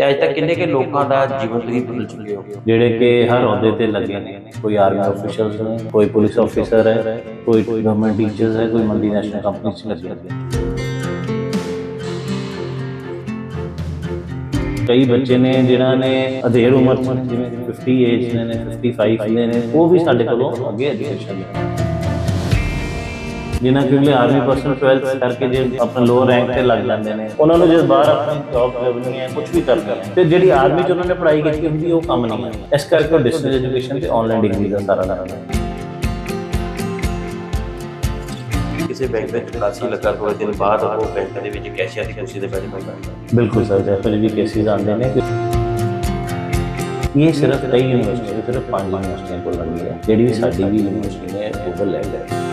ਤੇ ਅੱਜ ਤੱਕ ਕਿੰਨੇ ਕੇ ਲੋਕਾਂ ਦਾ ਜੀਵਨ ਤੁਸੀਂ ਬਦਲ ਚੁੱਕੇ ਹੋ? ਜਿਹੜੇ ਕਿ ਹਰ ਅਹੁਦੇ ਤੇ ਲੱਗੇ ਨੇ ਕੋਈ ਆਰਮੀ ਅਫੀਸ਼ੀਅਲਸ ਨੇ ਕੋਈ ਪੁਲਿਸ ਅਫੀਸਰ ਹੈ ਕੋਈ ਗਵਰਨਮੈਂਟ ਟੀਚਰਸ ਹੈ ਕੋਈ ਮਲਟੀਨੈਸ਼ਨਲ ਕੰਪਨੀ ਚ ਲੱਗੇ ਨੇ। ਕਈ ਬੱਚੇ ਨੇ ਜਿਨ੍ਹਾਂ ਨੇ ਅਧੇੜ ਉਮਰ ਚ ਨੇ, ਜਿਵੇਂ 50 ਏਜ ਨੇ ਨੇ 55 ਦੇ ਨੇ ਉਹ ਵੀ ਸਾਡੇ ਕੋਲੋਂ ਅੱਗੇ ਐਜੂਕੇਸ਼ਨ ਲੈ ਜਿਨ੍ਹਾਂ ਕਿ ਉਹਨੇ ਆਰਮੀ ਪਰਸਨਲ 12th ਕਰਕੇ ਜੇ ਆਪਣਾ ਲੋਅਰ ਰੈਂਕ ਤੇ ਲੱਗ ਜਾਂਦੇ ਨੇ ਉਹਨਾਂ ਨੂੰ ਜਦ ਬਾਹਰ ਆਪਣੀ ਜੌਬ ਲੱਭਣੀ ਹੈ ਕੁਝ ਵੀ ਕਰਨਾ ਹੈ ਤੇ ਜਿਹੜੀ ਆਰਮੀ ਚ ਉਹਨਾਂ ਨੇ ਪੜ੍ਹਾਈ ਕੀਤੀ ਹੁੰਦੀ ਉਹ ਕੰਮ ਨਹੀਂ ਹੈ। ਇਸ ਕਰਕੇ ਉਹ ਡਿਸਟੈਂਸ ਐਜੂਕੇਸ਼ਨ ਤੇ ਆਨਲਾਈਨ ਡਿਗਰੀ ਦਾ ਸਾਰਾ ਕਰਨਾ ਹੈ ਕਿਸੇ ਬੈਂਕ ਵਿੱਚ ਕਲਾਸੀ ਲੱਗਾ ਥੋੜੇ ਦਿਨ ਬਾਅਦ ਉਹ ਬੈਂਕ ਦੇ ਵਿੱਚ ਕੈਸ਼ੀਅਰ ਦੀ ਕੁਰਸੀ ਤੇ ਬੈਠ ਜਾਂਦਾ ਬਿਲਕੁਲ ਸਰ ਜੈਸੇ ਵੀ ਕੇਸਿਸ ਆਉਂਦੇ ਨੇ ਇਹ ਸਿਰਫ ਕਈ ਯੂਨੀਵਰਸਿਟੀ ਸਿਰਫ ਪੰਜ ਯੂਨੀਵਰਸਿਟੀਆਂ ਕੋਲ ਲੱਗੀ ਹੈ ਜਿਹੜੀ ਵੀ ਸਾਡੀ ਵੀ ਯੂਨੀਵਰਸਿਟੀ ਨੇ ਲਿਆ ਹੈ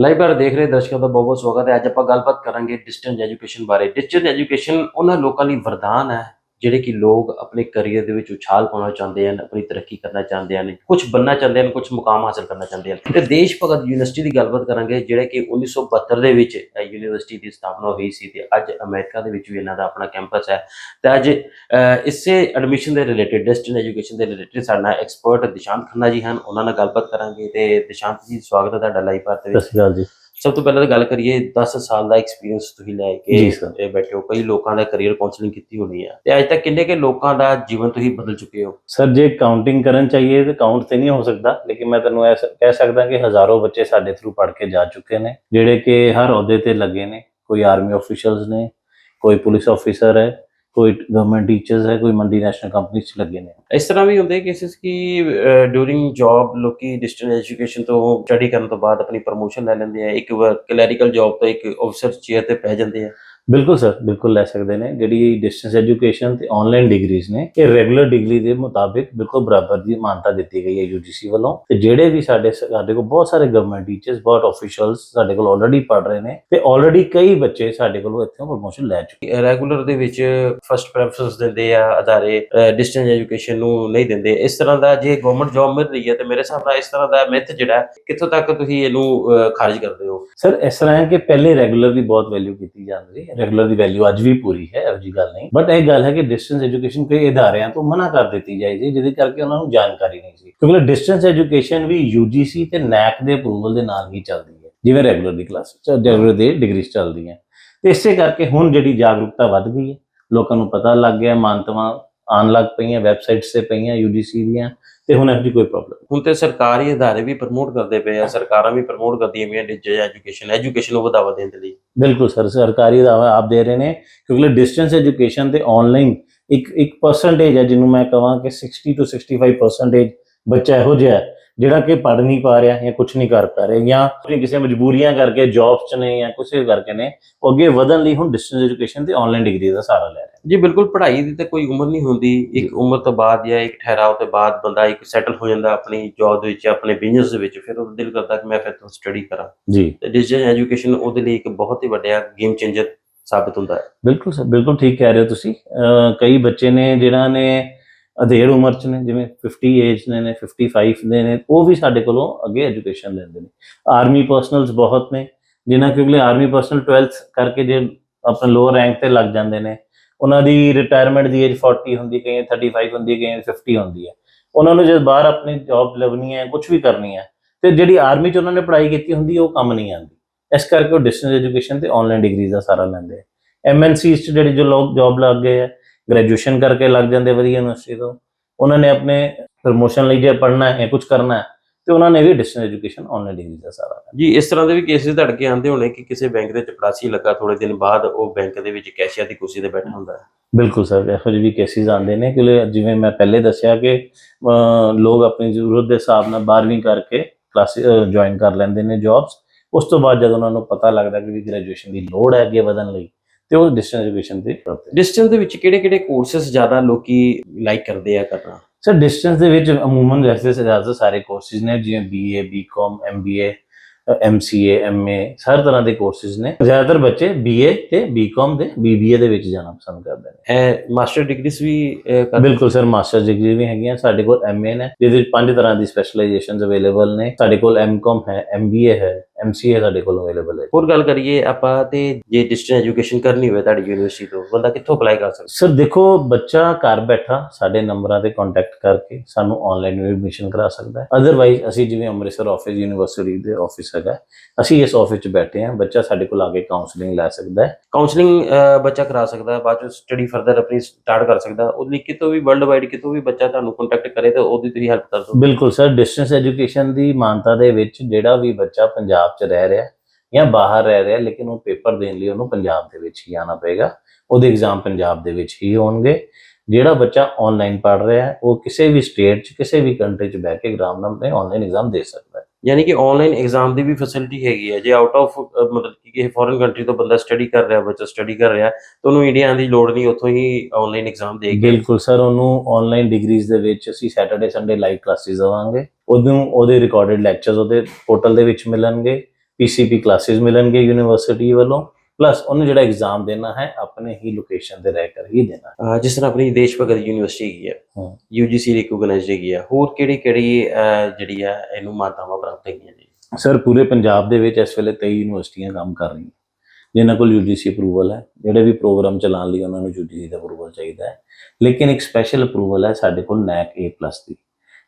ਲਾਈਵ ਬਾਰ ਦੇਖ ਰਹੇ ਦਰਸ਼ਕਾਂ ਦਾ ਬਹੁਤ ਬਹੁਤ ਸਵਾਗਤ ਹੈ। ਅੱਜ ਆਪਾਂ ਗੱਲਬਾਤ ਕਰਾਂਗੇ ਡਿਸਟੈਂਸ ਐਜੂਕੇਸ਼ਨ ਬਾਰੇ। ਡਿਸਟੈਂਸ ਐਜੂਕੇਸ਼ਨ ਉਹਨਾਂ ਲੋਕਾਂ ਲਈ ਵਰਦਾਨ ਹੈ। ਜਿਹੜੇ ਕਿ ਲੋਕ ਆਪਣੇ ਕੈਰੀਅਰ ਦੇ ਵਿੱਚ ਉਛਾਲ ਪਾਉਣਾ ਚਾਹੁੰਦੇ ਹਨ, ਆਪਣੀ ਤਰੱਕੀ ਕਰਨਾ ਚਾਹੁੰਦੇ ਹਨ ਕੁਝ ਬੰਨਾ ਚਾਹੁੰਦੇ ਹਨ ਕੁਝ ਮੁਕਾਮ ਹਾਸਲ ਕਰਨਾ ਚਾਹੁੰਦੇ ਹਨ। ਤੇ ਦੇਸ਼ ਭਗਤ ਯੂਨੀਵਰਸਿਟੀ ਦੀ ਗੱਲਬਾਤ ਕਰਾਂਗੇ, ਜਿਹੜੇ ਕਿ 1972 ਦੇ ਵਿੱਚ ਯੂਨੀਵਰਸਿਟੀ ਦੀ ਸਥਾਪਨਾ ਹੋਈ ਸੀ ਤੇ ਅੱਜ ਅਮਰੀਕਾ ਦੇ ਵਿੱਚ ਵੀ ਇਹਨਾਂ ਦਾ ਆਪਣਾ ਕੈਂਪਸ ਹੈ। ਤੇ ਅੱਜ ਇਸੇ ਐਡਮਿਸ਼ਨ ਦੇ ਰਿਲੇਟਿਡ ਡਿਸਟੈਂਸ ਐਜੂਕੇਸ਼ਨ ਦੇ ਰਿਲੇਟਿਡ ਸਾਡਾ ਐਕਸਪਰਟ ਦਿਸ਼ਾਂਤ ਖੰਨਾ ਜੀ ਹਨ, ਉਹਨਾਂ ਨਾਲ ਗੱਲਬਾਤ ਕਰਾਂਗੇ ਤੇ ਦਿਸ਼ਾਂਤ ਜੀ, ਸਵਾਗਤ ਹੈ ਤੁਹਾਡਾ ਲਾਈਵ ਭਾਰਤ ਸਤਿ ਸ਼੍ਰੀ ਅਕਾਲ ਜੀ। ਸਭ ਤੋਂ ਪਹਿਲਾਂ ਤਾਂ ਗੱਲ ਕਰੀਏ 10 ਸਾਲ ਦਾ ਐਕਸਪੀਰੀਅੰਸ ਤੁਸੀਂ ਲੈ ਕੇ। ਇਹ ਬੈਠੇ ਹੋ ਕਈ ਲੋਕਾਂ ਦਾ ਕੈਰੀਅਰ ਕਾਉਂਸਲਿੰਗ ਕੀਤੀ ਹੋਣੀ ਹੈ ਤੇ ਅੱਜ ਤੱਕ ਕਿੰਨੇ ਕੇ ਲੋਕਾਂ ਦਾ ਜੀਵਨ ਤੁਸੀਂ ਬਦਲ ਚੁੱਕੇ ਹੋ? ਸਰ ਜੇ ਕਾਊਂਟਿੰਗ ਕਰਨ ਚਾਹੀਏ ਤਾਂ ਕਾਊਂਟ ਤੇ ਨਹੀਂ ਹੋ ਸਕਦਾ ਲੇਕਿਨ ਮੈਂ ਤੁਹਾਨੂੰ ਐਸਾ ਕਹਿ ਸਕਦਾ ਕਿ ਹਜ਼ਾਰੋਂ ਬੱਚੇ ਸਾਡੇ ਥਰੂ ਪੜ੍ਹ ਕੇ ਜਾ ਚੁੱਕੇ ਨੇ ਜਿਹੜੇ ਕਿ ਹਰ ਅਹੁਦੇ ਤੇ ਲੱਗੇ ਨੇ। ਕੋਈ ਆਰਮੀ ਅਫੀਸ਼ੀਅਲਸ ਨੇ ਕੋਈ ਪੁਲਿਸ ਅਫੀਸਰ ਹੈ ਕੋਈ ਗਵਰਨਮੈਂਟ ਟੀਚਰਸ ਹੈ, ਕੋਈ ਮਲਟੀਨੈਸ਼ਨਲ ਕੰਪਨੀ ਚ ਲੱਗੇ ਨੇ। ਇਸ ਤਰ੍ਹਾਂ ਵੀ ਹੁੰਦੇ ਕੇਸਿਸ ਕਿ ਡਿਊਰਿੰਗ ਜੌਬ ਲੋਕੀ ਡਿਸਟੈਂਸ ਐਜੂਕੇਸ਼ਨ ਤੋਂ ਸਟੱਡੀ ਕਰਨ ਤੋਂ ਬਾਅਦ ਆਪਣੀ ਪ੍ਰਮੋਸ਼ਨ ਲੈ ਲੈਂਦੇ ਆ। ਇੱਕ ਕਲੈਰੀਕਲ ਜੌਬ ਤੋਂ ਇੱਕ ਅਫਸਰ ਚੇਅਰ ਤੇ ਪੈ ਜਾਂਦੇ ਆ। ਬਿਲਕੁਲ ਸਰ ਬਿਲਕੁਲ ਲੈ ਸਕਦੇ ਨੇ। ਜਿਹੜੀ ਡਿਸਟੈਂਸ ਐਜੂਕੇਸ਼ਨ ਤੇ ਆਨਲਾਈਨ ਡਿਗਰੀਜ਼ ਨੇ ਇਹ ਰੈਗੂਲਰ ਡਿਗਰੀ ਦੇ ਮੁਤਾਬਿਕ ਬਿਲਕੁਲ ਬਰਾਬਰ ਦੀ ਮਾਨਤਾ ਦਿੱਤੀ ਗਈ ਹੈ UGC ਵੱਲੋਂ। ਤੇ ਜਿਹੜੇ ਵੀ ਸਾਡੇ ਸਾਡੇ ਕੋਲ ਬਹੁਤ ਸਾਰੇ ਗਵਰਨਮੈਂਟ ਟੀਚਰਸ ਬਹੁਤ ਅਫੀਸ਼ੀਅਲਸ ਸਾਡੇ ਕੋਲ ਆਲਰੇਡੀ ਪੜ ਰਹੇ ਨੇ ਤੇ ਆਲਰੇਡੀ ਕਈ ਬੱਚੇ ਸਾਡੇ ਕੋਲੋਂ ਇੱਥੋਂ ਪ੍ਰਮੋਸ਼ਨ ਲੈ ਚੁੱਕੇ ਰੈਗੂਲਰ ਦੇ ਵਿੱਚ ਫਰਸਟ ਪ੍ਰੈਫਰੈਂਸ ਦਿੰਦੇ ਆ ਅਦਾਰੇ ਡਿਸਟੈਂਸ ਐਜੂਕੇਸ਼ਨ ਨੂੰ ਨਹੀਂ ਦਿੰਦੇ। ਇਸ ਤਰ੍ਹਾਂ ਦਾ ਜੇ ਗਵਰਨਮੈਂਟ ਜੌਬ ਮਿਲ ਰਹੀ ਹੈ ਤੇ ਮੇਰੇ ਹਿਸਾਬ ਨਾਲ ਇਸ ਤਰ੍ਹਾਂ ਦਾ ਮਿਥ ਜਿਹੜਾ ਕਿੱਥੋਂ ਤੱਕ ਤੁਸੀਂ ਇਹਨੂੰ ਖਾਰਿਜ ਕਰਦੇ ਹੋ? ਸਰ ਇਸ ਤਰ੍ਹਾਂ ਹੈ ਕਿ ਪਹਿਲੇ ਰੈਗੂਲਰ ਦੀ ਬਹੁਤ ਵੈਲਿਊ ਕੀਤੀ ਜਾਂਦੀ ਹੈ ਰੈਗੂਲਰ ਦੀ ਵੈਲਿਊ ਅੱਜ ਵੀ ਪੂਰੀ ਹੈ, ਇਹੋ ਜੀ ਗੱਲ ਨਹੀਂ। ਬਟ ਇਹ ਗੱਲ ਹੈ ਕਿ ਡਿਸਟੈਂਸ ਐਜੂਕੇਸ਼ਨ ਕਈ ਇਦਾਰਿਆਂ ਤੋਂ ਮਨਾ ਕਰ ਦਿੱਤੀ ਜਾਈ ਸੀ ਜਿਹਦੇ ਕਰਕੇ ਉਹਨਾਂ ਨੂੰ ਜਾਣਕਾਰੀ ਨਹੀਂ ਸੀ। ਕਿਉਂਕਿ ਡਿਸਟੈਂਸ ਐਜੂਕੇਸ਼ਨ ਵੀ UGC ਤੇ ਨੈਕ ਦੇ ਅਪਰੂਵਲ ਦੇ ਨਾਲ ਹੀ ਚੱਲਦੀ ਹੈ, ਜਿਵੇਂ ਰੈਗੂਲਰ ਦੀ ਕਲਾਸ ਰੈਗੂਲਰ ਦੀ ਡਿਗਰੀਜ਼ ਚੱਲਦੀਆਂ ਤੇ ਇਸੇ ਕਰਕੇ ਹੁਣ ਜਿਹੜੀ ਜਾਗਰੂਕਤਾ ਵੱਧ ਗਈ ਹੈ, ਲੋਕਾਂ ਨੂੰ ਪਤਾ ਲੱਗ ਗਿਆ ਮਾਨਤਾਵਾਂ ਆਉਣ ਲੱਗ ਪਈਆਂ ਵੈਬਸਾਈਟਸ ਤੇ ਪਈਆਂ, UGC ਦੀਆਂ। ਤੇ ਹੁਣ ਜਿਹੀ ਕੋਈ ਪ੍ਰੋਬਲਮ ਹੁਣ ਤੇ ਸਰਕਾਰੀ ਅਦਾਰੇ ਵੀ ਪ੍ਰਮੋਟ ਕਰਦੇ ਪਏ ਆ ਸਰਕਾਰਾਂ ਵੀ ਪ੍ਰਮੋਟ ਕਰਦੀਆਂ ਪਈਆਂ ਡਿਜੀਟਲ ਐਜੂਕੇਸ਼ਨ ਐਜੂਕੇਸ਼ਨ ਨੂੰ ਵਧਾਵਾ ਦੇਣ ਦੇ ਲਈ। ਬਿਲਕੁਲ ਸਰ ਸਰਕਾਰੀ ਦਾਵਾ ਆਪ ਦੇ ਰਹੇ ਨੇ ਕਿਉਂਕਿ ਡਿਸਟੈਂਸ ਐਜੂਕੇਸ਼ਨ ਤੇ ਆਨਲਾਈਨ ਇੱਕ ਇੱਕ ਪਰਸੈਂਟੇਜ ਹੈ ਜਿਹਨੂੰ ਮੈਂ ਕਹਾਂ ਕਿ 60 ਤੋਂ 65% ਬੱਚਾ ਇਹੋ ਜਿਹਾ ਹੈ। ਜਿਹੜਾ ਕਿ ਪੜ੍ਹ ਨਹੀਂ ਪਾ ਰਿਹਾ ਜਾਂ ਕੁਝ ਨਹੀਂ ਕਰ ਪਾ ਰਿਹਾ ਜਾਂ ਆਪਣੀ ਕਿਸੇ ਮਜਬੂਰੀਆਂ ਕਰਕੇ ਜੌਬਸ ਚ ਨੇ ਜਾਂ ਕੁਝ ਕਰਕੇ ਨੇ ਉਹ ਅੱਗੇ ਵਧਣ ਲਈ ਹੁਣ ਡਿਸਟੈਂਸ ਐਜੂਕੇਸ਼ਨ ਤੇ ਆਨਲਾਈਨ ਡਿਗਰੀ ਦਾ ਸਹਾਰਾ ਲੈ ਰਹੇ ਜੀ ਬਿਲਕੁਲ ਪੜ੍ਹਾਈ ਦੀ ਤਾਂ ਕੋਈ ਉਮਰ ਨਹੀਂ ਹੁੰਦੀ। ਇੱਕ ਉਮਰ ਤੋਂ ਬਾਅਦ ਜਾਂ ਇੱਕ ਠਹਿਰਾਓ ਤੋਂ ਬਾਅਦ ਬੰਦਾ ਇੱਕ ਸੈਟਲ ਹੋ ਜਾਂਦਾ ਆਪਣੀ ਜੌਬ ਦੇ ਵਿੱਚ ਆਪਣੇ ਬਿਜ਼ਨਸ ਦੇ ਵਿੱਚ ਫਿਰ ਉਹਦਾ ਦਿਲ ਕਰਦਾ ਕਿ ਮੈਂ ਫਿਰ ਤੋਂ ਸਟੱਡੀ ਕਰਾਂ। ਜੀ। ਤੇ ਡਿਜੀਟਲ ਐਜੂਕੇਸ਼ਨ ਉਹਦੇ ਲਈ ਇੱਕ ਬਹੁਤ ਹੀ ਵੱਡਾ ਗੇਮ ਚੇਂਜਰ ਸਾਬਤ ਹੁੰਦਾ ਹੈ। ਬਿਲਕੁਲ ਸਰ ਬਿਲਕੁਲ ਠੀਕ ਕਹਿ ਰਹੇ ਹੋ ਤੁਸੀਂ। ਕਈ ਬੱਚੇ ਨੇ ਜਿਨ੍ਹਾਂ ਨੇ ਅਧੇੜ ਉਮਰ ਚ ਨੇ, ਜਿਵੇਂ 50 ਏਜ ਨੇ ਨੇ 55 ਦੇ ਨੇ, ਉਹ ਵੀ ਸਾਡੇ ਕੋਲੋਂ ਅੱਗੇ ਐਜੂਕੇਸ਼ਨ ਲੈਂਦੇ ਨੇ। ਆਰਮੀ ਪਰਸਨਲਸ ਬਹੁਤ ਨੇ, ਜਿਨ੍ਹਾਂ ਕਿਉਂਕਿ ਆਰਮੀ ਪਰਸਨਲ 12th ਕਰਕੇ ਜੇ ਆਪਣਾ ਲੋਅਰ ਰੈਂਕ ਤੇ ਲੱਗ ਜਾਂਦੇ ਨੇ, ਉਹਨਾਂ ਦੀ ਰਿਟਾਇਰਮੈਂਟ ਦੀ ਏਜ 40 ਹੁੰਦੀ ਕਈ 35 ਹੁੰਦੀ ਕਈ 50 ਹੁੰਦੀ ਹੈ। ਉਹਨਾਂ ਨੂੰ ਜਦ ਬਾਹਰ ਆਪਣੀ ਜੌਬ ਲੱਭਣੀ ਹੈ ਕੁਝ ਵੀ ਕਰਨੀ ਹੈ, ਤੇ ਜਿਹੜੀ ਆਰਮੀ ਚ ਉਹਨਾਂ ਨੇ ਪੜ੍ਹਾਈ ਕੀਤੀ ਹੁੰਦੀ, ਉਹ ਕੰਮ ਨਹੀਂ ਆਉਂਦੀ। ਇਸ ਕਰਕੇ ਉਹ ਡਿਸਟੈਂਸ ਐਜੂਕੇਸ਼ਨ ਤੇ ਆਨਲਾਈਨ ਡਿਗਰੀਜ਼ ਦਾ ਸਾਰਾ ਲੈਂਦੇ ਆ। ਐਮਐਨਸੀਜ਼ ਚ ਜਿਹੜੇ ਜੋ ਲੋਕ ਜੌਬ ਲੱਗ ਗਏ ਹੈ ਗ੍ਰੈਜੂਏਸ਼ਨ ਕਰਕੇ ਲੱਗ ਜਾਂਦੇ ਵਧੀਆ ਯੂਨੀਵਰਸਿਟੀ ਤੋਂ। ਉਹਨਾਂ ਨੇ ਆਪਣੇ ਪ੍ਰਮੋਸ਼ਨ ਲਈ ਜੇ ਪੜ੍ਹਨਾ ਹੈ ਕੁਝ ਕਰਨਾ ਹੈ ਤੇ ਉਹਨਾਂ ਨੇ ਵੀ ਡਿਸਟੈਂਸ ਐਜੂਕੇਸ਼ਨ ਆਨਲਾਈਨ ਡਿਗਰੀ ਦਾ ਸਾਰਾ। ਜੀ ਇਸ ਤਰ੍ਹਾਂ ਦੇ ਵੀ ਕੇਸਿਸ ਧੜ ਕੇ ਆਉਂਦੇ ਹੋਣੇ ਕਿ ਕਿਸੇ ਬੈਂਕ ਦੇ ਚਪੜਾਸੀ ਲੱਗਾ ਥੋੜੇ ਦਿਨ ਬਾਅਦ ਉਹ ਬੈਂਕ ਦੇ ਵਿੱਚ ਕੈਸ਼ੀਅਰ ਦੀ ਕੁਰਸੀ ਤੇ ਬੈਠਾ ਹੁੰਦਾ ਹੈ। ਬਿਲਕੁਲ ਸਰ ਇਹੋ ਜਿਹੇ ਵੀ ਕੇਸਿਸ ਆਉਂਦੇ ਨੇ ਕਿ ਜਿਵੇਂ ਮੈਂ ਪਹਿਲੇ ਦੱਸਿਆ ਕਿ ਲੋਕ ਆਪਣੀ ਜ਼ਰੂਰਤ ਦੇ ਹਿਸਾਬ ਨਾਲ 12ਵੀਂ ਕਰਕੇ ਕਲਾਸ ਜੁਆਇਨ ਕਰ ਲੈਂਦੇ ਨੇ ਜੌਬਸ ਉਸ ਤੋਂ ਬਾਅਦ ਜਦੋਂ ਉਹਨਾਂ ਨੂੰ ਪਤਾ ਲੱਗਦਾ ਕਿ ਵੀ ਗ੍ਰੈਜੂਏਸ਼ਨ ਦੀ ਲੋੜ ਹੈ ਅੱਗੇ ਵਧਣ ਲਈ ਤੇ ਉਹ ਡਿਸਟੈਂਸ ਐਜੂਕੇਸ਼ਨ ਤੇ ਕਰਦੇ ਡਿਸਟੈਂਸ ਦੇ ਵਿੱਚ ਕਿਹੜੇ ਕਿਹੜੇ ਕੋਰਸਸ ਜ਼ਿਆਦਾ ਲੋਕੀ ਲਾਈਕ ਕਰਦੇ ਆ ਕਰਨਾ? ਸਰ ਡਿਸਟੈਂਸ ਦੇ ਵਿੱਚ ਅਮੂਮਨ ਵੈਸੇ ਜ਼ਿਆਦਾ ਸਾਰੇ ਕੋਰਸਿਸ ਨੇ ਜਿਵੇਂ BA BCom MBA MCA MA ਹਰ ਤਰ੍ਹਾਂ ਦੇ ਕੋਰਸਿਸ ਨੇ। ਜ਼ਿਆਦਾਤਰ ਬੱਚੇ ਬੀਏ ਤੇ ਬੀਕਾਮ ਦੇ ਬੀਬੀਏ ਦੇ ਵਿੱਚ ਜਾਣਾ ਪਸੰਦ ਕਰਦੇ ਨੇ। ਇਹ ਮਾਸਟਰ ਡਿਗਰੀਜ਼ ਵੀ ਬਿਲਕੁਲ ਸਰ ਮਾਸਟਰ ਡਿਗਰੀ ਵੀ ਹੈਗੀਆਂ ਸਾਡੇ ਕੋਲ ਐਮਏ ਨੇ ਜਿਹਦੇ ਵਿੱਚ ਪੰਜ ਤਰ੍ਹਾਂ ਦੀ ਸਪੈਸ਼ਲਾਈਜੇਸ਼ਨਸ ਅਵੇਲੇਬਲ ਨੇ। ਸਾਡੇ ਕੋਲ ਐਮਕਾਮ ਹੈ ਐਮਬੀਏ ਹੈ ਐਮਸੀਏ ਸਾਡੇ ਕੋਲ ਅਵੇਲੇਬਲ ਹੈ ਹੋਰ ਗੱਲ ਕਰੀਏ ਆਪਾਂ ਤੇ ਜੇ ਡਿਸਟੈਂਸ ਐਜੂਕੇਸ਼ਨ ਕਰਨੀ ਹੋਵੇ ਤੁਹਾਡੀ ਯੂਨੀਵਰਸਿਟੀ ਤੋਂ ਬੰਦਾ ਕਿੱਥੋਂ ਅਪਲਾਈ ਕਰ ਸਕਦਾ? ਸਰ ਦੇਖੋ ਬੱਚਾ ਘਰ ਬੈਠਾ ਸਾਡੇ ਨੰਬਰਾਂ ਤੇ ਕੰਟੈਕਟ ਕਰਕੇ ਸਾਨੂੰ ਆਨਲਾਈਨ ਐਡਮਿਸ਼ਨ ਕਰਾ ਸਕਦਾ ਹੈ। ਅਦਰਵਾਈਜ਼ ਅਸੀਂ ਜਿਵੇਂ ਅੰਮ੍ਰਿਤਸਰ ਆਫਿਸ ਯੂਨੀਵਰਸਿਟੀ ਦੇ ਆਫਿਸ ਹੈਗਾ ਅਸੀਂ ਇਸ ਆਫਿਸ 'ਚ ਬੈਠੇ ਹਾਂ। ਬੱਚਾ ਸਾਡੇ ਕੋਲ ਆ ਕੇ ਕਾਉਂਸਲਿੰਗ ਲੈ ਸਕਦਾ ਹੈ। ਕਾਉਂਸਲਿੰਗ ਬੱਚਾ ਕਰਾ ਸਕਦਾ ਹੈ। ਬਾਅਦ ਚ ਸਟੱਡੀ ਫਰਦਰ ਆਪਣੀ ਸਟਾਰਟ ਕਰ ਸਕਦਾ ਉਹਦੇ ਲਈ ਕਿਤੋਂ ਵੀ ਵਰਲਡ ਵਾਈਡ ਕਿਤੋਂ ਵੀ ਬੱਚਾ ਤੁਹਾਨੂੰ ਕੰਟੈਕਟ ਕਰੇ ਤਾਂ ਉਹਦੀ ਤੁਸੀਂ ਹੈਲਪ ਕਰ ਦਿਓ ਬਿਲਕੁਲ ਸਰ ਡਿਸਟੈਂਸ ਐਜੂਕੇਸ਼ਨ ਦੀ ਮਾਨਤਾ ਦੇ ਵਿੱਚ ਜਿਹੜਾ ਵੀ ਬੱਚਾ ਪੰਜਾਬ 'ਚ ਰਹਿ ਰਿਹਾ ਜਾਂ ਬਾਹਰ ਰਹਿ ਰਿਹਾ ਲੇਕਿਨ ਉਹ ਪੇਪਰ ਦੇਣ ਲਈ ਉਹਨੂੰ ਪੰਜਾਬ ਦੇ ਵਿੱਚ ਹੀ ਆਣਾ ਪਏਗਾ। ਉਹਦੇ ਐਗਜ਼ਾਮ ਪੰਜਾਬ ਦੇ ਵਿੱਚ ਹੀ ਹੋਣਗੇ। ਜਿਹੜਾ ਬੱਚਾ ਆਨਲਾਈਨ ਪੜ੍ਹ ਰਿਹਾ ਹੈ ਉਹ ਕਿਸੇ ਵੀ ਸਟੇਟ 'ਚ ਕਿਸੇ ਵੀ ਕੰਟਰੀ 'ਚ ਬਹਿ ਕੇ ਐਗਜ਼ਾਮ ਨਾਲ ਆਪਣੇ ਆਨਲਾਈਨ ਐਗਜ਼ਾਮ ਦੇ ਸਕਦਾ ਹੈ। ਯਾਨੀ ਕਿ ਆਨਲਾਈਨ ਐਗਜ਼ਾਮ ਦੀ ਵੀ ਫੈਸਿਲਿਟੀ ਹੈਗੀ ਹੈ। ਜੇ ਆਊਟ ਆਫ ਮਤਲਬ ਕਿ ਕਿਸੇ ਫੋਰਨ ਕੰਟਰੀ ਤੋਂ ਬੰਦਾ ਸਟੱਡੀ ਕਰ ਰਿਹਾ ਬੱਚਾ ਸਟੱਡੀ ਕਰ ਰਿਹਾ ਤਾਂ ਉਹਨੂੰ ਇੰਡੀਆ ਦੀ ਲੋੜ ਨਹੀਂ ਉੱਥੋਂ ਹੀ ਆਨਲਾਈਨ ਐਗਜ਼ਾਮ ਦੇ ਕੇ। ਬਿਲਕੁਲ ਸਰ ਉਹਨੂੰ ਆਨਲਾਈਨ ਡਿਗਰੀਜ਼ ਦੇ ਵਿੱਚ ਅਸੀਂ ਸੈਟਰਡੇ ਸੰਡੇ ਲਾਈਵ ਕਲਾਸਿਸ ਦਵਾਂਗੇ। ਉਹਨੂੰ ਉਹਦੇ ਰਿਕਾਰਡਡ ਲੈਕਚਰਸ ਉਹਦੇ ਪੋਰਟਲ ਦੇ ਵਿੱਚ ਮਿਲਣਗੇ ਪੀਸੀਪੀ ਕਲਾਸਿਸ ਮਿਲਣਗੇ ਯੂਨੀਵਰਸਿਟੀ ਵੱਲੋਂ ਪਲੱਸ ਉਹਨੂੰ ਜਿਹੜਾ ਐਗਜ਼ਾਮ ਦੇਣਾ ਹੈ ਆਪਣੇ ਹੀ ਲੋਕੇਸ਼ਨ ਤੇ ਰਹਿ ਕਰ ਹੀ ਦੇਣਾ। ਜਿਸ ਤਰ੍ਹਾਂ ਆਪਣੀ ਦੇਸ਼ ਭਗਤ ਯੂਨੀਵਰਸਿਟੀ ਹੈਗੀ ਹੈ। ਯੂਜੀਸੀ ਰਿਕੋਗਨਾਈਜ਼ਡ ਹੈਗੀ ਹੈ ਹੋਰ ਕਿਹੜੀ ਕਿਹੜੀ ਜਿਹੜੀ ਹੈ ਇਹਨੂੰ ਮਾਤਾਵਾਂ ਪ੍ਰਾਪਤ ਹੈਗੀਆਂ ਜੀ? ਸਰ ਪੂਰੇ ਪੰਜਾਬ ਦੇ ਵਿੱਚ ਇਸ ਵੇਲੇ 23 ਯੂਨੀਵਰਸਿਟੀਆਂ ਕੰਮ ਕਰ ਰਹੀਆਂ। ਜਿਨ੍ਹਾਂ ਕੋਲ ਯੂਜੀਸੀ ਅਪਰੂਵਲ ਹੈ ਜਿਹੜੇ ਵੀ ਪ੍ਰੋਗਰਾਮ ਚਲਾਉਣ ਲਈ ਉਹਨਾਂ ਨੂੰ ਯੂਜੀਸੀ ਦਾ ਅਪਰੂਵਲ ਚਾਹੀਦਾ ਹੈ। ਲੇਕਿਨ ਇੱਕ ਸਪੈਸ਼ਲ ਅਪਰੂਵਲ ਹੈ ਸਾਡੇ ਕੋਲ ਨੈਕ A+ ਦੀ।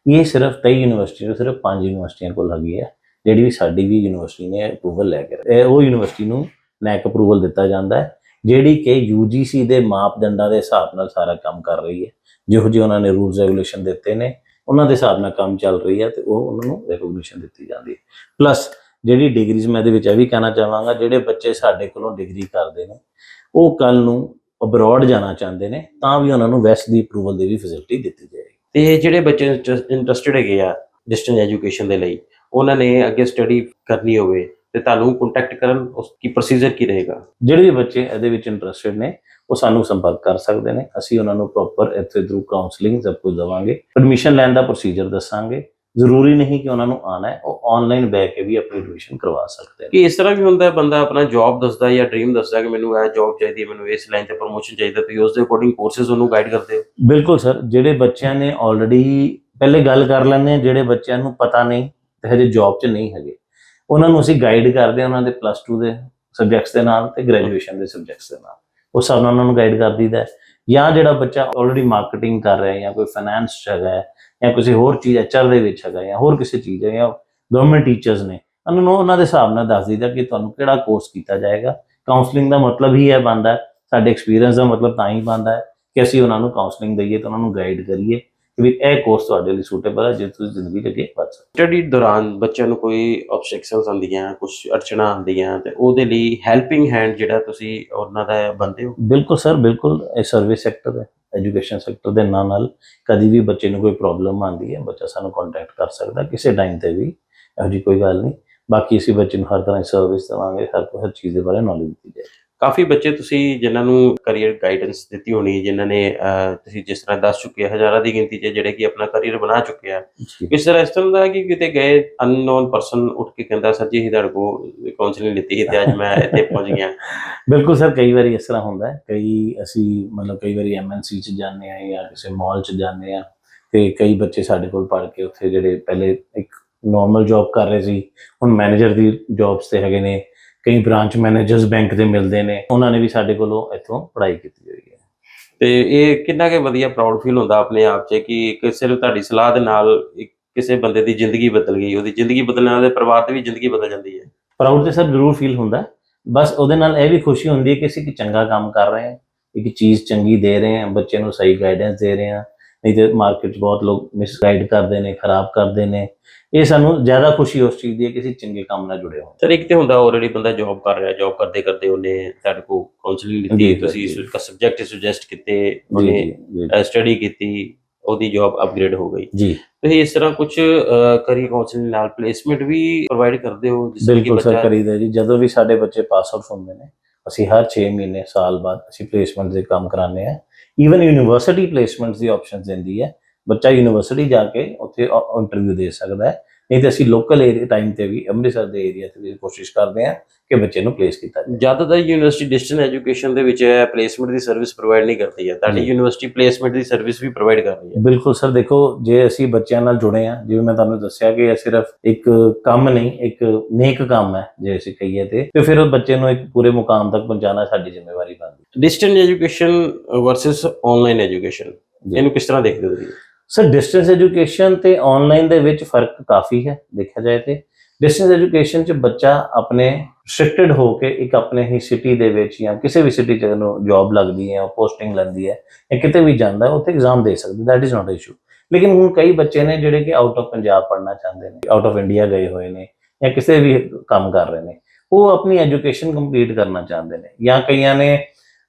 ਇਹ ਸਿਰਫ 23 ਯੂਨੀਵਰਸਿਟੀ ਤੋਂ, ਸਿਰਫ 5 ਯੂਨੀਵਰਸਿਟੀਆਂ ਕੋਲ ਹੈਗੀ ਹੈ, ਜਿਹੜੀ ਵੀ ਸਾਡੀ ਵੀ ਯੂਨੀਵਰਸਿਟੀ ਨੇ ਅਪਰੂਵਲ ਲੈ ਕੇ ਇਹ ਉਹ ਯੂਨੀਵਰਸਿਟੀ ਨੂੰ ਨੈਕ ਅਪਰੂਵਲ ਦਿੱਤਾ ਜਾਂਦਾ ਹੈ, ਜਿਹੜੀ ਕਿ ਯੂਜੀਸੀ ਦੇ ਮਾਪਦੰਡਾਂ ਦੇ ਹਿਸਾਬ ਨਾਲ ਸਾਰਾ ਕੰਮ ਕਰ ਰਹੀ ਹੈ। ਜਿਹੋ ਜਿਹੇ ਉਹਨਾਂ ਨੇ ਰੂਲਸ ਰੈਗੂਲੇਸ਼ਨ ਦਿੱਤੇ ਨੇ, ਉਹਨਾਂ ਦੇ ਹਿਸਾਬ ਨਾਲ ਕੰਮ ਚੱਲ ਰਹੀ ਹੈ ਤੇ ਉਹ ਉਹਨਾਂ ਨੂੰ ਰੈਕੋਗਨੀਸ਼ਨ ਦਿੱਤੀ ਜਾਂਦੀ ਹੈ। ਪਲੱਸ ਜਿਹੜੀ ਡਿਗਰੀਜ਼ ਮੈਂ ਇਹਦੇ ਵਿੱਚ ਇਹ ਵੀ ਕਹਿਣਾ ਚਾਹਾਂਗਾ, ਜਿਹੜੇ ਬੱਚੇ ਸਾਡੇ ਕੋਲੋਂ ਡਿਗਰੀ ਕਰਦੇ ਨੇ, ਉਹ ਕੱਲ ਨੂੰ ਅਬਰੋਡ ਜਾਣਾ ਚਾਹੁੰਦੇ ਨੇ, ਤਾਂ ਵੀ ਉਹਨਾਂ ਨੂੰ ਵੈਸਟ ਦੀ ਅਪਰੂਵਲ ਦੀ ਵੀ ਫੈਸਿਲਿਟੀ ਦਿੱਤੀ ਜਾਏਗੀ। ਤੇ ਜਿਹੜੇ ਬੱਚੇ ਇੰਟਰਸਟਿਡ ਹੈਗੇ ਆ ਡਿਸਟੈਂਸ ਐਜੂਕੇਸ਼ਨ ਦੇ ਲਈ, ਉਹਨਾਂ ਨੇ ਅੱਗੇ ਸਟੱਡੀ ਕਰਨੀ ਹੋਵੇ ਤੇ ਤੁਹਾਨੂੰ ਕੰਟੈਕਟ ਕਰਨ ਉਸ ਕੀ ਪ੍ਰੋਸੀਜਰ ਕੀ ਰਹੇਗਾ। ਜਿਹੜੇ ਵੀ ਬੱਚੇ ਇਹਦੇ ਵਿੱਚ ਇੰਟਰਸਟਿਡ ਨੇ, ਉਹ ਸਾਨੂੰ ਸੰਪਰਕ ਕਰ ਸਕਦੇ ਨੇ। ਅਸੀਂ ਉਹਨਾਂ ਨੂੰ ਪ੍ਰੋਪਰ ਇੱਥੇ ਥਰੂ ਕਾਉਂਸਲਿੰਗ ਸਭ ਕੁਝ ਦਵਾਂਗੇ। ਐਡਮਿਸ਼ਨ ਲੈਣ ਦਾ ਪ੍ਰੋਸੀਜਰ ਦੱਸਾਂਗੇ। ਜ਼ਰੂਰੀ ਨਹੀਂ ਕਿ ਉਹਨਾਂ ਨੂੰ ਆਣਾ ਹੈ ਉਹ ਆਨਲਾਈਨ ਬਹਿ ਕੇ ਵੀ ਆਪਣੀ ਐਡਮਿਸ਼ਨ ਕਰਵਾ ਸਕਦੇ ਨੇ। ਕਿ ਇਸ ਤਰ੍ਹਾਂ ਵੀ ਹੁੰਦਾ ਹੈ ਬੰਦਾ ਆਪਣਾ ਜੌਬ ਦੱਸਦਾ ਜਾਂ ਡ੍ਰੀਮ ਦੱਸਦਾ ਕਿ ਮੈਨੂੰ ਇਹ ਜੌਬ ਚਾਹੀਦੀ ਹੈ ਮੈਨੂੰ ਇਸ ਲਾਈਨ ਤੇ ਪ੍ਰੋਮੋਸ਼ਨ ਚਾਹੀਦਾ ਤੁਸੀਂ ਉਸ ਦੇ ਅਕੋਰਡਿੰਗ ਕੋਰਸਸ ਉਹਨੂੰ ਗਾਈਡ ਕਰਦੇ ਹੋ? ਬਿਲਕੁਲ ਸਰ ਜਿਹੜੇ ਬੱਚਿਆਂ ਨੇ ਆਲਰੇਡੀ ਪਹਿਲੇ ਗੱਲ ਕਰ ਲੈਂਦੇ ਆ ਜਿਹੜੇ ਬੱਚਿਆਂ ਨੂੰ ਪਤਾ ਨਹੀਂ ਤੇ ਹਜੇ ਜੌਬ 'ਚ ਨਹੀਂ ਹੈਗੇ ਉਹਨਾਂ ਨੂੰ ਅਸੀਂ ਗਾਈਡ ਕਰਦੇ ਹਾਂ ਉਹਨਾਂ ਦੇ ਪਲੱਸ 2 ਦੇ ਸਬਜੈਕਟਸ ਦੇ ਨਾਲ ਤੇ ਗ੍ਰੈਜੂਏਸ਼ਨ ਦੇ ਸਬਜੈਕਟਸ ਦੇ ਨਾਲ। ਉਸ ਹਿਸਾਬ ਨਾਲ ਉਹਨਾਂ ਨੂੰ ਗਾਈਡ ਕਰ ਦਈਦਾ ਹੈ। ਜਾਂ ਜਿਹੜਾ ਬੱਚਾ ਆਲਰੇਡੀ ਮਾਰਕੀਟਿੰਗ ਕਰ ਰਿਹਾ ਹੈ ਜਾਂ ਕੋਈ ਫਾਈਨੈਂਸ 'ਚ ਹੈਗਾ ਹੈ ਜਾਂ ਕਿਸੇ ਹੋਰ ਚੀਜ਼ ਐਚਆਰ ਦੇ ਵਿੱਚ ਹੈਗਾ ਜਾਂ ਹੋਰ ਕਿਸੇ ਚੀਜ਼ ਹੈ ਜਾਂ ਗਵਰਨਮੈਂਟ ਟੀਚਰਸ ਨੇ ਉਹਨਾਂ ਨੂੰ ਉਹਨਾਂ ਦੇ ਹਿਸਾਬ ਨਾਲ ਦੱਸ ਦਈਦਾ ਕਿ ਤੁਹਾਨੂੰ ਕਿਹੜਾ ਕੋਰਸ ਕੀਤਾ ਜਾਏਗਾ। ਕਾਉਂਸਲਿੰਗ ਦਾ ਮਤਲਬ ਹੀ ਹੈ, ਸਾਡੇ ਐਕਸਪੀਰੀਅੰਸ ਦਾ ਮਤਲਬ ਤਾਂ ਹੀ ਬਣਦਾ ਹੈ ਕਿ ਅਸੀਂ ਉਹਨਾਂ ਨੂੰ ਕਾਉਂਸਲਿੰਗ ਦਈਏ ਤੇ ਉਹਨਾਂ ਨੂੰ ਗਾਈਡ ਕਰੀਏ ਕਿ ਵੀ ਇਹ ਕੋਰਸ ਤੁਹਾਡੇ ਲਈ ਸੂਟੇਬਲ ਹੈ ਜੇ ਤੁਸੀਂ ਜ਼ਿੰਦਗੀ 'ਚ ਅੱਗੇ ਵਧ ਸਕੋ। ਸਟੱਡੀ ਦੌਰਾਨ ਬੱਚਿਆਂ ਨੂੰ ਕੋਈ ਆਬਸਟ੍ਰਕਸ਼ਨਸ ਆਉਂਦੀਆਂ ਕੁਝ ਅੜਚਣਾ ਆਉਂਦੀਆਂ ਤੇ ਉਹਦੇ ਲਈ ਹੈਲਪਿੰਗ ਹੈਂਡ ਜਿਹੜਾ ਤੁਸੀਂ ਉਹਨਾਂ ਦਾ ਬੰਦੇ ਹੋ? ਬਿਲਕੁਲ ਸਰ ਬਿਲਕੁਲ ਇਹ ਸਰਵਿਸ ਸੈਕਟਰ ਹੈ। ਐਜੂਕੇਸ਼ਨ ਸੈਕਟਰ ਦੇ ਨਾਲ ਨਾਲ ਕਦੀ ਵੀ ਬੱਚੇ ਨੂੰ ਕੋਈ ਪ੍ਰੋਬਲਮ ਆਉਂਦੀ ਹੈ, ਬੱਚਾ ਸਾਨੂੰ ਕੰਟੈਕਟ ਕਰ ਸਕਦਾ ਕਿਸੇ ਟਾਈਮ ਤੇ ਵੀ। ਇਹੋ ਜਿਹੀ ਕੋਈ ਗੱਲ ਨਹੀਂ। ਬਾਕੀ ਅਸੀਂ ਬੱਚੇ ਨੂੰ ਹਰ ਤਰ੍ਹਾਂ ਦੀ ਸਰਵਿਸ ਦੇਵਾਂਗੇ, ਹਰ ਕੋਈ ਹਰ ਚੀਜ਼ ਦੇ ਬਾਰੇ ਨੌਲੇਜ ਦਿੱਤੀ ਜਾਏ ਕਾਫੀ ਬੱਚੇ ਤੁਸੀਂ ਜਿਨ੍ਹਾਂ ਨੂੰ ਕੈਰੀਅਰ ਗਾਈਡੈਂਸ ਦਿੱਤੀ ਹੋਣੀ ਜਿਨ੍ਹਾਂ ਨੇ ਤੁਸੀਂ ਜਿਸ ਤਰ੍ਹਾਂ ਦੱਸ ਚੁੱਕੇ ਹਜ਼ਾਰਾਂ ਦੀ ਗਿਣਤੀ 'ਚ ਜਿਹੜੇ ਕਿ ਆਪਣਾ ਕੈਰੀਅਰ ਬਣਾ ਚੁੱਕੇ ਆ। ਕਿਸ ਤਰ੍ਹਾਂ ਇਸ ਤਰ੍ਹਾਂ ਦਾ ਕਿ ਕਿਤੇ ਗਏ ਅਨਨੋਨ ਪਰਸਨ ਉੱਠ ਕੇ ਕਹਿੰਦਾ ਸਰ ਜੀ ਤੁਹਾਡੇ ਕੋਲ ਕਾਉਂਸਲਿੰਗ ਲਿੱਤੀ ਸੀ ਤੇ ਅੱਜ ਮੈਂ ਇੱਥੇ ਪਹੁੰਚ ਗਿਆ। ਬਿਲਕੁਲ ਸਰ ਕਈ ਵਾਰੀ ਇਸ ਤਰ੍ਹਾਂ ਹੁੰਦਾ ਹੈ। ਕਈ ਅਸੀਂ ਮਤਲਬ ਕਈ ਵਾਰੀ ਐਮਐਨਸੀ ਚ ਜਾਂਦੇ ਆ ਜਾਂ ਕਿਸੇ ਮਾਲ ਚ ਜਾਂਦੇ ਆ ਤੇ ਕਈ ਬੱਚੇ ਸਾਡੇ ਕੋਲ ਪੜ੍ਹ ਕੇ ਉੱਥੇ ਜਿਹੜੇ ਪਹਿਲੇ ਇੱਕ ਨਾਰਮਲ ਜੌਬ ਕਰ ਰਹੇ ਸੀ ਹੁਣ ਮੈਨੇਜਰ ਦੀ ਜੌਬਸ ਤੇ ਹੈਗੇ ਨੇ। ਕਈ ਬ੍ਰਾਂਚ ਮੈਨੇਜਰਸ ਬੈਂਕ ਦੇ ਮਿਲਦੇ ਨੇ ਉਹਨਾਂ ਨੇ ਵੀ ਸਾਡੇ ਕੋਲੋਂ ਇੱਥੋਂ ਪੜ੍ਹਾਈ ਕੀਤੀ ਹੋਈ ਹੈ ਤੇ ਇਹ ਕਿੰਨਾ ਕਿ ਵਧੀਆ ਪ੍ਰਾਊਡ ਫੀਲ ਹੁੰਦਾ ਆਪਣੇ ਆਪ 'ਚ ਕਿ ਇੱਕ ਸਿਰਫ ਤੁਹਾਡੀ ਸਲਾਹ ਦੇ ਨਾਲ ਇੱਕ ਕਿਸੇ ਬੰਦੇ ਦੀ ਜ਼ਿੰਦਗੀ ਬਦਲ ਗਈ ਉਹਦੀ ਜ਼ਿੰਦਗੀ ਬਦਲਣ ਨਾਲ ਉਹਦੇ ਪਰਿਵਾਰ ਦੀ ਵੀ ਜ਼ਿੰਦਗੀ ਬਦਲ ਜਾਂਦੀ ਹੈ ਪ੍ਰਾਊਡ ਤੇ ਸਰ ਜ਼ਰੂਰ ਫੀਲ ਹੁੰਦਾ। ਬਸ ਉਹਦੇ ਨਾਲ ਇਹ ਵੀ ਖੁਸ਼ੀ ਹੁੰਦੀ ਹੈ ਕਿ ਅਸੀਂ ਇੱਕ ਚੰਗਾ ਕੰਮ ਕਰ ਰਹੇ ਹਾਂ ਇੱਕ ਚੀਜ਼ ਚੰਗੀ ਦੇ ਰਹੇ ਹਾਂ ਬੱਚੇ ਨੂੰ ਸਹੀ ਗਾਈਡੈਂਸ ਦੇ ਰਹੇ ਹਾਂ ਨਹੀਂ ਤੇ ਮਾਰਕੀਟ 'ਚ ਬਹੁਤ ਲੋਕ ਮਿਸਗਾਈਡ ਕਰਦੇ ਨੇ ਖਰਾਬ ਕਰਦੇ ਨੇ। ਇਹ ਸਾਨੂੰ ਜ਼ਿਆਦਾ ਖੁਸ਼ੀ ਉਸ ਚੀਜ਼ ਦੀ ਹੈ ਕਿ ਅਸੀਂ ਚੰਗੇ ਕੰਮ ਨਾਲ ਜੁੜੇ ਹੋਏ ਸਰ ਇੱਕ ਤੇ ਹੁੰਦਾ ਆਲਰੇਡੀ ਬੰਦਾ ਜੌਬ ਕਰ ਰਿਹਾ ਜੌਬ ਕਰਦੇ ਕਰਦੇ ਉਹਨੇ ਤੁਹਾਡੇ ਕੋਲ ਕਾਉਂਸਲਿੰਗ ਲਿੱਤੀ ਤੁਸੀਂ ਜੀ। ਸਬਜੈਕਟ ਸੁਜੈਸਟ ਕੀਤੇ ਉਹਨੇ ਸਟੱਡੀ ਕੀਤੀ ਉਹਦੀ ਜੌਬ ਅਪਗ੍ਰੇਡ ਹੋ ਗਈ। ਜੀ। ਤੁਸੀਂ ਇਸ ਤਰ੍ਹਾਂ ਕੁਝ ਕਰੀ ਕਾਉਂਸਲਿੰਗ ਨਾਲ ਪਲੇਸਮੈਂਟ ਵੀ ਪ੍ਰੋਵਾਈਡ ਕਰਦੇ ਹੋ ਜਿਸ ਤਰ੍ਹਾਂ ਕਿ ਬਿਲਕੁਲ ਸਰ ਬੱਚਾ ਕਰੀਦਾ ਜੀ। ਜਦੋਂ ਵੀ ਸਾਡੇ ਬੱਚੇ ਪਾਸ ਆਊਟ ਹੁੰਦੇ ਨੇ ਅਸੀਂ ਹਰ 6 ਮਹੀਨੇ ਸਾਲ ਬਾਅਦ ਅਸੀਂ ਪਲੇਸਮੈਂਟ ਦੇ ਕੰਮ ਕਰਾਉਂਦੇ ਆ ਈਵਨ ਯੂਨੀਵਰਸਿਟੀ ਪਲੇਸਮੈਂਟਸ ਦੀ ਆਪਸ਼ਨਸ ਦਿੰਦੀ ਹੈ। ਬੱਚਾ ਯੂਨੀਵਰਸਿਟੀ ਜਾ ਕੇ ਉੱਥੇ ਇੰਟਰਵਿਊ ਦੇ ਸਕਦਾ ਹੈ। ਨਹੀਂ ਤੇ ਅਸੀਂ ਲੋਕਲ ਏਰੀਆ ਟਾਈਮ ਤੇ ਵੀ ਅੰਮ੍ਰਿਤਸਰ ਦੇ ਏਰੀਆ ਤੇ ਵੀ ਕੋਸ਼ਿਸ਼ ਕਰਦੇ ਹਾਂ ਕਿ ਬੱਚੇ ਨੂੰ ਪਲੇਸ ਕੀਤਾ ਜਾਏ ਜ਼ਿਆਦਾਤਰ ਯੂਨੀਵਰਸਿਟੀ ਡਿਸਟੈਂਸ ਐਜੂਕੇਸ਼ਨ ਦੇ ਵਿੱਚ ਪਲੇਸਮੈਂਟ ਦੀ ਸਰਵਿਸ ਪ੍ਰੋਵਾਈਡ ਨਹੀਂ ਕਰਦੀ ਹੈ। ਤੁਹਾਡੀ ਜੀ। ਯੂਨੀਵਰਸਿਟੀ ਪਲੇਸਮੈਂਟ ਦੀ ਸਰਵਿਸ ਵੀ ਪ੍ਰੋਵਾਈਡ ਕਰ ਰਹੀ ਹੈ। ਬਿਲਕੁਲ ਸਰ ਦੇਖੋ ਜੇ ਅਸੀਂ ਬੱਚਿਆਂ ਨਾਲ ਜੁੜੇ ਆ ਜਿਵੇਂ ਮੈਂ ਤੁਹਾਨੂੰ ਦੱਸਿਆ ਕਿ ਇਹ ਸਿਰਫ ਇੱਕ ਕੰਮ ਨਹੀਂ ਇੱਕ ਨੇਕ ਕੰਮ ਹੈ ਜੇ ਅਸੀਂ ਕਹੀਏ ਤੇ ਤੇ ਫਿਰ ਉਹ ਬੱਚੇ ਨੂੰ ਇੱਕ ਪੂਰੇ ਮੁਕਾਮ ਤੱਕ ਪਹੁੰਚਾਉਣਾ ਸਾਡੀ ਜ਼ਿੰਮੇਵਾਰੀ ਬਣਦੀ ਹੈ। Distance education versus online education ਜੀ। ਇਹਨੂੰ ਕਿਸ ਤਰ੍ਹਾਂ ਦੇਖਦੇ ਹੋ ਤੁਸੀਂ? ਸਰ ਡਿਸਟੈਂਸ ਐਜੂਕੇਸ਼ਨ ਤੇ ਆਨਲਾਈਨ ਦੇ ਵਿੱਚ ਫ਼ਰਕ ਕਾਫੀ ਹੈ, ਦੇਖਿਆ ਜਾਏ ਤੇ। ਡਿਸਟੈਂਸ ਐਜੂਕੇਸ਼ਨ ਚ ਬੱਚਾ ਆਪਣੇ ਰਿਸਟ੍ਰਿਕਟਡ ਹੋ ਕੇ ਇੱਕ ਆਪਣੇ ਹੀ ਸਿਟੀ ਦੇ ਵਿੱਚ ਜਾਂ ਕਿਸੇ ਵੀ ਸਿਟੀ ਚ ਨੂੰ ਜੌਬ ਲੱਗਦੀ ਹੈ ਪੋਸਟਿੰਗ ਲੈਂਦੀ ਹੈ ਜਾਂ ਕਿਤੇ ਵੀ ਜਾਂਦਾ, ਉੱਥੇ ਐਗਜ਼ਾਮ ਦੇ ਸਕਦਾ ਦੈਟ ਇਜ਼ ਨਾਟ ਇਸ਼ੂ ਲੇਕਿਨ ਹੁਣ ਕਈ ਬੱਚੇ ਨੇ ਜਿਹੜੇ ਕਿ ਆਊਟ ਆਫ ਪੰਜਾਬ ਪੜ੍ਹਨਾ ਚਾਹੁੰਦੇ ਨੇ ਆਊਟ ਆਫ ਇੰਡੀਆ ਗਏ ਹੋਏ ਨੇ ਜਾਂ ਕਿਸੇ ਵੀ ਕੰਮ ਕਰ ਰਹੇ ਨੇ, ਉਹ ਆਪਣੀ ਐਜੂਕੇਸ਼ਨ ਕੰਪਲੀਟ ਕਰਨਾ ਚਾਹੁੰਦੇ ਨੇ ਜਾਂ ਕਈਆਂ ਨੇ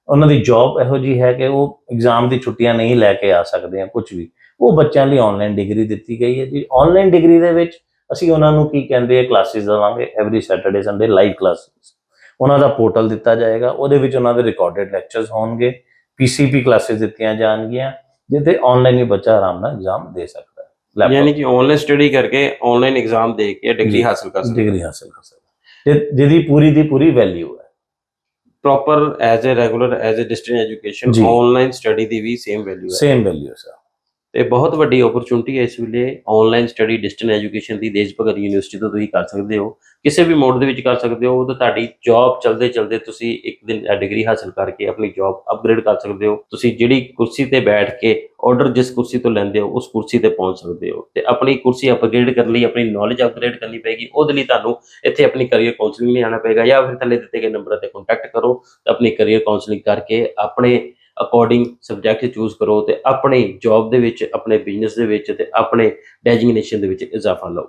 ਉਹਨਾਂ ਦੀ ਜੌਬ ਇਹੋ ਜੀ ਹੈ ਕਿ ਉਹ ਐਗਜ਼ਾਮ ਦੀ ਛੁੱਟੀਆਂ ਨਹੀਂ ਲੈ ਕੇ ਆ ਸਕਦੇ ਆ ਕੁਝ ਵੀ। ਉਹ ਬੱਚਿਆਂ ਲਈ ਆਨਲਾਈਨ ਡਿਗਰੀ ਦਿੱਤੀ ਗਈ ਹੈ ਜੀ। ਆਨਲਾਈਨ ਡਿਗਰੀ ਦੇ ਵਿੱਚ ਅਸੀਂ ਉਹਨਾਂ ਨੂੰ ਕੀ ਕਹਿੰਦੇ ਆ ਕਲਾਸਿਸ ਦੇਵਾਂਗੇ every Saturday Sunday live classes ਉਹਨਾਂ ਦਾ ਪੋਰਟਲ ਦਿੱਤਾ ਜਾਏਗਾ ਉਹਦੇ ਵਿੱਚ ਉਹਨਾਂ ਦੇ ਰਿਕਾਰਡਡ ਲੈਕਚਰਸ ਹੋਣਗੇ ਪੀਸੀਪੀ ਕਲਾਸਿਸ ਦਿੱਤੀਆਂ ਜਾਣਗੀਆਂ ਜਿੱਥੇ ਆਨਲਾਈਨ ਹੀ ਬੱਚਾ ਆਰਾਮ ਨਾਲ ਐਗਜ਼ਾਮ ਦੇ ਸਕਦਾ ਹੈ। ਯਾਨੀ ਕਿ ਆਨਲਾਈਨ ਸਟੱਡੀ ਕਰਕੇ ਆਨਲਾਈਨ ਐਗਜ਼ਾਮ ਦੇ ਕੇ ਡਿਗਰੀ। ਹਾਸਲ ਕਰ ਸਕਦੇ ਡਿਗਰੀ ਹਾਸਲ ਕਰ ਸਕਦਾ ਜਿਹਦੀ ਪੂਰੀ ਦੀ ਪੂਰੀ ਵੈਲਿਊ ਹੈ। Proper as a regular as a distance education ਜੀ। ਆਨਲਾਈਨ ਸਟੱਡੀ ਦੀ ਵੀ ਸੇਮ ਵੈਲਿਊ ਹੈ ਸੇਮ ਵੈਲਿਊ ਸਰ ਤੇ ਬਹੁਤ ਵੱਡੀ ਓਪਰਚੁਨਿਟੀ ਹੈ ਇਸ ਵੇਲੇ ਆਨਲਾਈਨ ਸਟੱਡੀ ਡਿਸਟੈਂਸ ਐਜੂਕੇਸ਼ਨ ਦੀ, ਦੇਸ਼ ਭਗਤ ਯੂਨੀਵਰਸਿਟੀ ਤੋਂ ਤੁਸੀਂ ਕਰ ਸਕਦੇ ਹੋ। ਕਿਸੇ ਵੀ ਮੋਡ ਦੇ ਵਿੱਚ ਕਰ ਸਕਦੇ ਹੋ। ਤਾਂ ਤੁਹਾਡੀ ਜੌਬ ਚਲਦੇ ਚਲਦੇ ਤੁਸੀਂ ਇੱਕ ਦਿਨ ਡਿਗਰੀ ਹਾਸਲ ਕਰਕੇ ਆਪਣੀ ਜੌਬ ਅਪਗ੍ਰੇਡ ਕਰ ਸਕਦੇ ਹੋ। ਤੁਸੀਂ ਜਿਹੜੀ ਕੁਰਸੀ ਤੇ ਬੈਠ ਕੇ ਆਰਡਰ ਜਿਸ ਕੁਰਸੀ ਤੋਂ ਲੈਂਦੇ ਹੋ, ਉਸ ਕੁਰਸੀ ਤੇ ਪਹੁੰਚ ਸਕਦੇ ਹੋ। ਤੇ ਆਪਣੀ ਕੁਰਸੀ ਅਪਗ੍ਰੇਡ ਕਰਨ ਲਈ, ਆਪਣੀ ਨੌਲੇਜ ਅਪਗ੍ਰੇਡ ਕਰਨੀ ਪਏਗੀ। ਉਹਦੇ ਲਈ ਤੁਹਾਨੂੰ ਇੱਥੇ ਆਪਣੀ ਕੈਰੀਅਰ ਕਾਉਂਸਲਿੰਗ ਲਈ ਆਉਣਾ ਪਏਗਾ ਜਾਂ ਫਿਰ ਥੱਲੇ ਦਿੱਤੇ ਗਏ ਨੰਬਰਾਂ ਤੇ ਕੰਟੈਕਟ ਕਰੋ। ਤੇ ਆਪਣੀ ਕੈਰੀਅਰ ਕਾਉਂਸਲਿੰਗ ਕਰਕੇ ਆਪਣੇ ਅਕੋਰਡਿੰਗ ਸਬਜੈਕਟ ਚੂਜ਼ ਕਰੋ ਤੇ ਆਪਣੀ ਜੌਬ ਦੇ ਵਿੱਚ, ਆਪਣੇ ਬਿਜ਼ਨਸ ਦੇ ਵਿੱਚ ਤੇ ਆਪਣੇ ਡੈਜਿਗਨੇਸ਼ਨ ਦੇ ਵਿੱਚ ਇਜ਼ਾਫਾ ਲਓ।